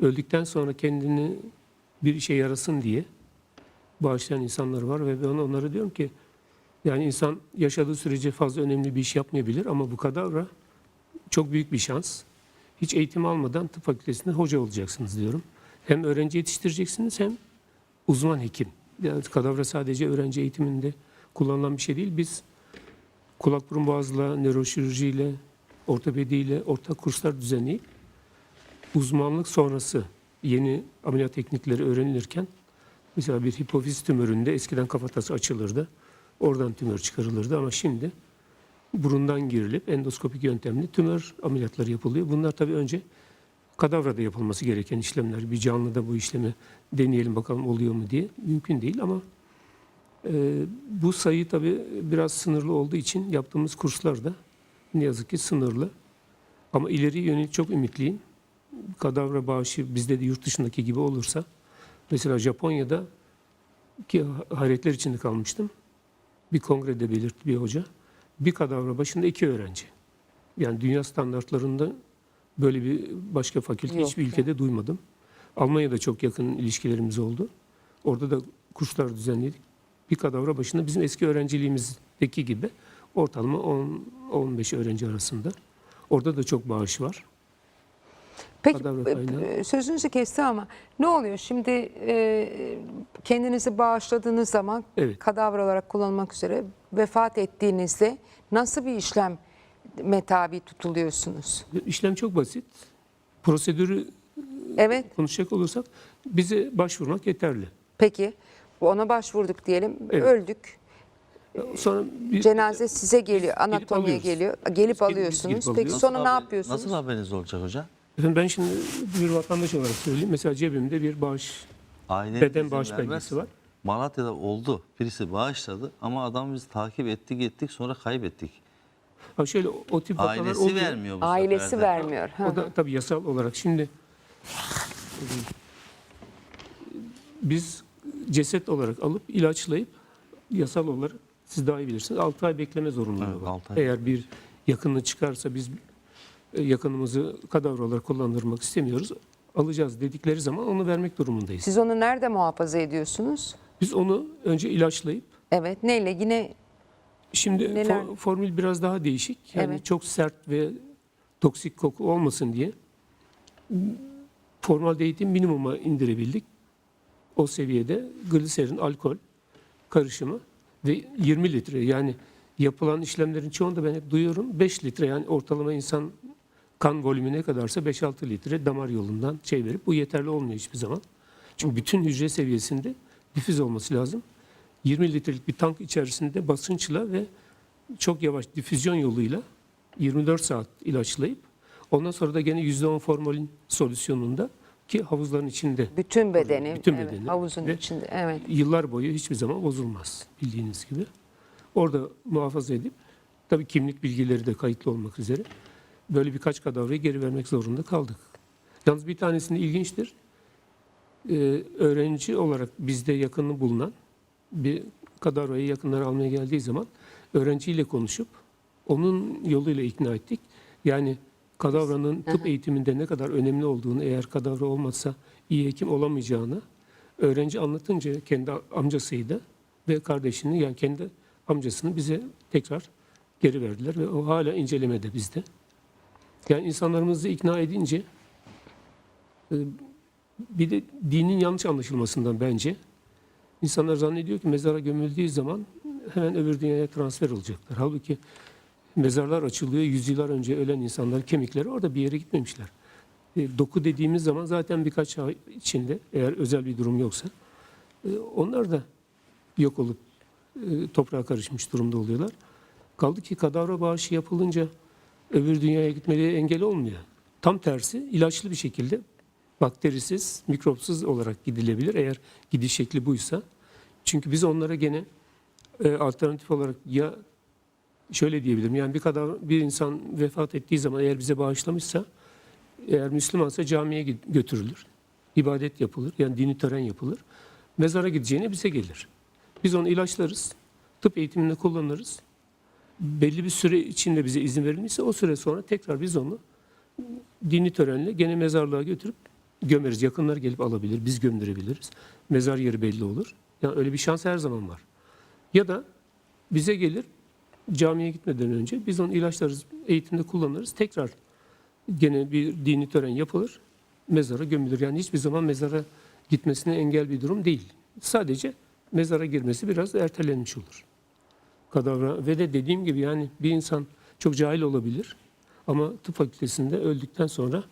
öldükten sonra kendini bir işe yarasın diye bağışlayan insanlar var ve ben onlara diyorum ki yani insan yaşadığı sürece fazla önemli bir iş yapmayabilir ama bu kadavra çok büyük bir şans. Hiç eğitim almadan tıp fakültesinde hoca olacaksınız diyorum. Hem öğrenci yetiştireceksiniz hem uzman hekim. Yani kadavra sadece öğrenci eğitiminde kullanılan bir şey değil. Biz kulak burun boğazla, nöroşirurjiyle, ortopediyle ortak kurslar düzenleyip uzmanlık sonrası yeni ameliyat teknikleri öğrenilirken mesela bir hipofiz tümöründe eskiden kafatası açılırdı. Oradan tümör çıkarılırdı ama şimdi burundan girilip endoskopik yöntemle tümör ameliyatları yapılıyor. Bunlar tabii önce kadavrada yapılması gereken işlemler. Bir canlıda bu işlemi deneyelim bakalım oluyor mu diye. Mümkün değil ama e, bu sayı tabii biraz sınırlı olduğu için yaptığımız kurslar da ne yazık ki sınırlı. Ama ileri yönelik çok ümitliyim. Kadavra bağışı bizde de yurt dışındaki gibi olursa mesela Japonya'da ki hayretler içinde kalmıştım. Bir kongrede belirtti bir hoca. Bir kadavra başında iki öğrenci. Yani dünya standartlarında böyle bir başka fakülte Yok hiçbir ya. ülkede duymadım. Almanya'da çok yakın ilişkilerimiz oldu. Orada da kurslar düzenledik. Bir kadavra başında bizim eski öğrenciliğimizdeki gibi ortalama 10-15 öğrenci arasında. Orada da çok bağış var. Peki e, e, sözünüzü kestim ama ne oluyor şimdi e, kendinizi bağışladığınız zaman Evet. kadavra olarak kullanılmak üzere vefat ettiğinizde nasıl bir işlem tabi tutuluyorsunuz? İşlem çok basit. Prosedürü Evet konuşacak olursak bize başvurmak yeterli. peki ona başvurduk diyelim Evet. öldük Sonra bir, cenaze size geliyor anatomiye geliyor gelip Biz alıyorsunuz gelip peki alıyoruz. sonra ne haber- yapıyorsunuz? Nasıl haberiniz olacak hocam? Efendim ben şimdi bir vatandaş olarak söyleyeyim. Mesela cebimde bir bağış, Aile beden bağış vermez. belgesi var. Malatya'da oldu. Birisi bağışladı ama adamı biz takip ettik ettik sonra kaybettik. Ha şöyle o tip vakalar Ailesi oluyor. vermiyor bu Ailesi sefer de. vermiyor. O da tabii yasal olarak. Şimdi biz ceset olarak alıp ilaçlayıp yasal olarak siz daha iyi bilirsiniz. 6 ay bekleme zorunluluğu Evet, var. altı ay. Eğer bir yakını çıkarsa biz yakınımızı kadavra olarak kullandırmak istemiyoruz. Alacağız dedikleri zaman onu vermek durumundayız. Siz onu nerede muhafaza ediyorsunuz? Biz onu önce ilaçlayıp Evet neyle yine Şimdi Neler? fo- formül biraz daha değişik. Yani Evet. çok sert ve toksik koku olmasın diye formaldehiti minimuma indirebildik. O seviyede gliserin, alkol karışımı ve 20 litre yani yapılan işlemlerin çoğunda ben hep duyuyorum 5 litre yani ortalama insan kan volümü ne kadarsa 5-6 litre damar yolundan şey verip bu yeterli olmuyor hiçbir zaman. Çünkü bütün hücre seviyesinde difüz olması lazım. 20 litrelik bir tank içerisinde basınçla ve çok yavaş difüzyon yoluyla 24 saat ilaçlayıp ondan sonra da gene %10 formalin solüsyonunda ki havuzların içinde bütün bedeni, Bütün evet, bedeni havuzun ve- içinde evet. yıllar boyu hiçbir zaman bozulmaz bildiğiniz gibi. Orada muhafaza edip tabii kimlik bilgileri de kayıtlı olmak üzere böyle birkaç kadavrayı geri vermek zorunda kaldık. Yalnız bir tanesinde ilginçtir. Ee, öğrenci olarak bizde yakını bulunan bir kadavrayı yakınları almaya geldiği zaman öğrenciyle konuşup onun yoluyla ikna ettik. Yani kadavranın tıp eğitiminde ne kadar önemli olduğunu eğer kadavra olmazsa iyi hekim olamayacağını öğrenci anlatınca kendi amcasıydı ve kardeşini yani kendi amcasını bize tekrar geri verdiler ve o hala incelemede bizde. Yani insanlarımızı ikna edince e, bir de dinin yanlış anlaşılmasından bence insanlar zannediyor ki mezara gömüldüğü zaman hemen öbür dünyaya transfer olacaklar. Halbuki mezarlar açılıyor. Yüzyıllar önce ölen insanların kemikleri orada bir yere gitmemişler. E, doku dediğimiz zaman zaten birkaç ay içinde eğer özel bir durum yoksa e, onlar da yok olup toprağa karışmış durumda oluyorlar. Kaldı ki kadavra bağışı yapılınca öbür dünyaya gitmeleri engel olmuyor. Tam tersi ilaçlı bir şekilde bakterisiz, mikropsuz olarak gidilebilir eğer gidiş şekli buysa. Çünkü biz onlara gene e, alternatif olarak ya şöyle diyebilirim yani bir kadar bir insan vefat ettiği zaman eğer bize bağışlamışsa eğer Müslümansa camiye götürülür. ibadet yapılır. Yani dini tören yapılır. Mezara gideceğine bize gelir. Biz onu ilaçlarız. Tıp eğitiminde kullanırız. Belli bir süre içinde bize izin verilmişse o süre sonra tekrar biz onu dini törenle gene mezarlığa götürüp gömeriz. Yakınlar gelip alabilir. Biz gömdürebiliriz. Mezar yeri belli olur. Yani öyle bir şans her zaman var. Ya da bize gelir camiye gitmeden önce biz onu ilaçlarız, eğitimde kullanırız. Tekrar gene bir dini tören yapılır. Mezara gömülür. Yani hiçbir zaman mezara gitmesine engel bir durum değil. Sadece mezara girmesi biraz ertelenmiş olur. Kadavra ve de dediğim gibi yani bir insan çok cahil olabilir ama tıp fakültesinde öldükten sonra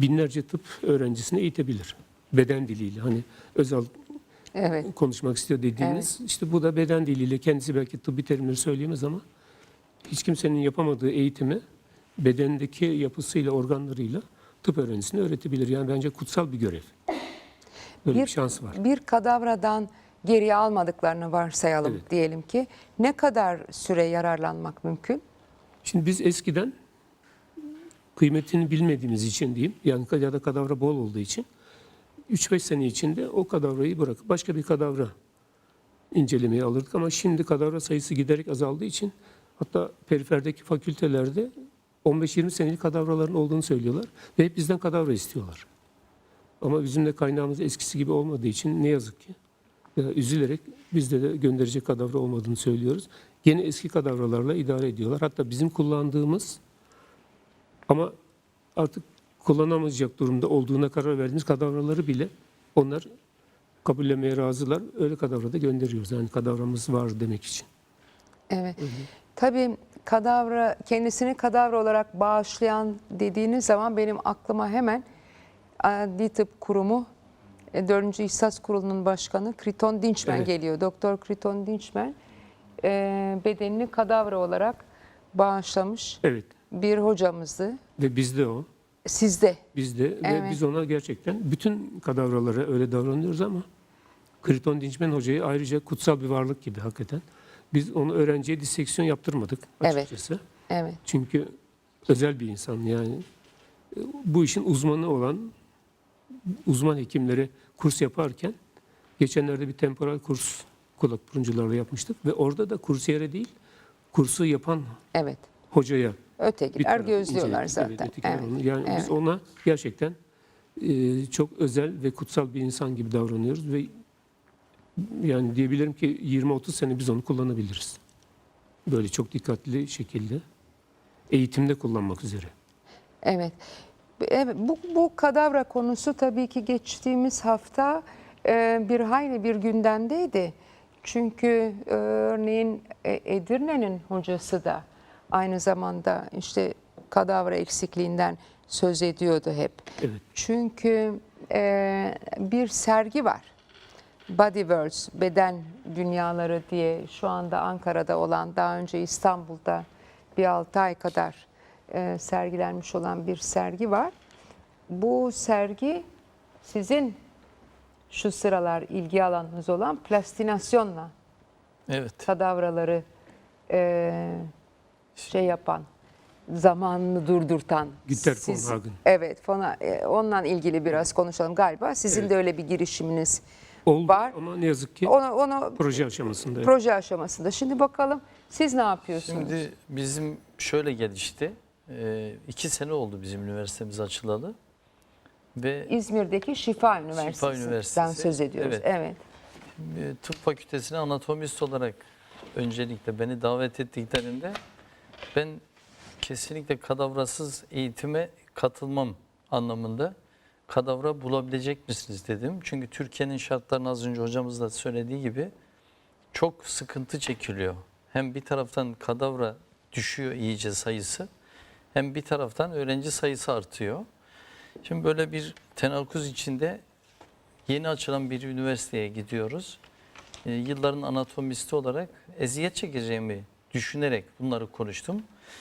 binlerce tıp öğrencisini eğitebilir. Beden diliyle hani özel Evet. konuşmak istiyor dediğiniz işte bu da beden diliyle kendisi belki tıbbi terimleri söyleyemez ama hiç kimsenin yapamadığı eğitimi bedendeki yapısıyla organlarıyla tıp öğrencisine öğretebilir. Yani bence kutsal bir görev. Böyle bir, Bir- şans var. Bir kadavradan geriye almadıklarını varsayalım Evet. diyelim ki. Ne kadar süre yararlanmak mümkün? Şimdi biz eskiden kıymetini bilmediğimiz için diyeyim yani ya da kadavra bol olduğu için 3-5 sene içinde o kadavrayı bırakıp başka bir kadavra incelemeye alırdık ama şimdi kadavra sayısı giderek azaldığı için hatta periferdeki fakültelerde 15-20 senelik kadavraların olduğunu söylüyorlar ve hep bizden kadavra istiyorlar. Ama bizim de kaynağımız eskisi gibi olmadığı için ne yazık ki üzülerek bizde de gönderecek kadavra olmadığını söylüyoruz. Gene eski kadavralarla idare ediyorlar. Hatta bizim kullandığımız ama artık kullanamayacak durumda olduğuna karar verdiğimiz kadavraları bile onlar kabullemeye razılar. Öyle kadavra da gönderiyoruz. Yani kadavramız var demek için. Evet. Tabii kadavra kendisini kadavra olarak bağışlayan dediğiniz zaman benim aklıma hemen Adli Tıp Kurumu e, 4. İhsas Kurulu'nun başkanı Kriton Dinçmen Evet. geliyor. Doktor Kriton Dinçmen e, bedenini kadavra olarak bağışlamış Evet. bir hocamızdı. Ve bizde o. Sizde. Bizde Evet. ve biz ona gerçekten bütün kadavralara öyle davranıyoruz ama Kriton Dinçmen Hoca'yı ayrıca kutsal bir varlık gibi hakikaten. Biz onu öğrenciye diseksiyon yaptırmadık Evet. açıkçası. Evet. Çünkü özel bir insan yani E, bu işin uzmanı olan uzman hekimlere kurs yaparken geçenlerde bir temporal kurs kulak buruncularla yapmıştık ve orada da kursiyere değil kursu yapan Evet. hocaya Ötekiler gözlüyorlar. Evet, zaten. Evet. Yani evet. biz ona gerçekten e, çok özel ve kutsal bir insan gibi davranıyoruz ve yani diyebilirim ki 20-30 sene biz onu kullanabiliriz. Böyle çok dikkatli şekilde eğitimde kullanmak üzere. Evet. Evet, bu, bu kadavra konusu tabii ki geçtiğimiz hafta e, bir hayli bir gündemdeydi. Çünkü e, örneğin e, Edirne'nin hocası da aynı zamanda işte kadavra eksikliğinden söz ediyordu hep. Evet. Çünkü e, bir sergi var. Body Worlds, Beden Dünyaları diye şu anda Ankara'da olan, daha önce İstanbul'da bir 6 ay kadar e, sergilenmiş olan bir sergi var. Bu sergi sizin şu sıralar ilgi alanınız olan plastinasyonla Evet. kadavraları e, şey yapan, zamanını durdurtan. Von siz- Hagen. Evet, fona, e, onunla ilgili biraz konuşalım galiba. Sizin Evet. de öyle bir girişiminiz Oldu Var. ama ne yazık ki onu, onu proje aşamasında. proje aşamasında. Şimdi bakalım siz ne yapıyorsunuz? Şimdi bizim şöyle gelişti. Ee, iki sene oldu bizim üniversitemiz açılalı. Ve İzmir'deki Şifa Üniversitesi'nden Üniversitesi, söz ediyoruz. evet. Evet. e, tıp fakültesine anatomist olarak öncelikle beni davet ettiklerinde ben kesinlikle kadavrasız eğitime katılmam anlamında kadavra bulabilecek misiniz dedim. Çünkü Türkiye'nin şartlarını az önce hocamız da söylediği gibi çok sıkıntı çekiliyor. Hem bir taraftan kadavra düşüyor iyice sayısı hem bir taraftan öğrenci sayısı artıyor. Şimdi böyle bir tenakuz içinde yeni açılan bir üniversiteye gidiyoruz. E, yılların anatomisti olarak eziyet çekeceğimi düşünerek bunları konuştum.